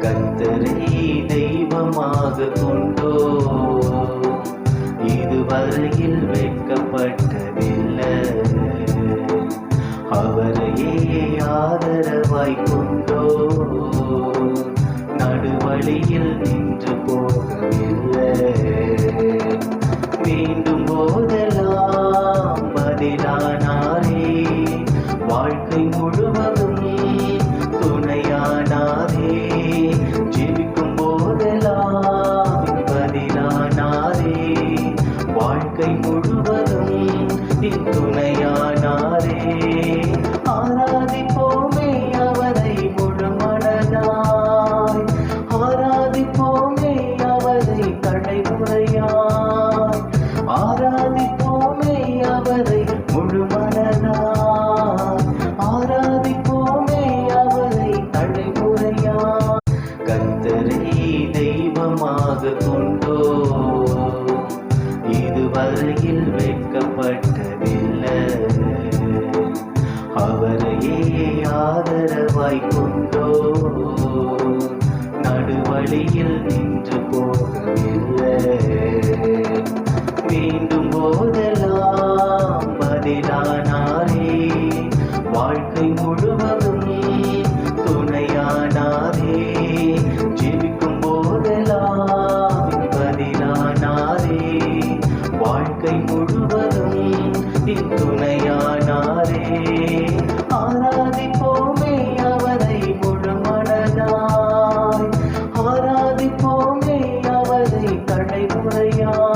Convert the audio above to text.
கத்தரை தெய்வமாக கொண்டோ. இதுவரையில் வைக்கப்பட்டதில்லை அவரையே ஆதரவாய் கொண்டோ. நடுவழியில் நின்று போகவில்லை. மீண்டும் போதெல்லாம் பதிலானாரே. வாழ்க்கை முழுவதும் உடையார் ஆராதிப்போமே அவரை முழு மனதார் ஆராதிப்போமே அவரை தலைமுறையார் கத்தரை தெய்வமாக கொண்டோ? இதுவரையில் வைக்கப்பட்ட வழியில் நின்று போகவில்லை. மீண்டும் போதெல்லாம் பதிலானாரே. வாழ்க்கை முழுவதும் துணையானாரே. ஜீவிக்கும் போதெல்லாம் பதிலானாரே. வாழ்க்கை Señor.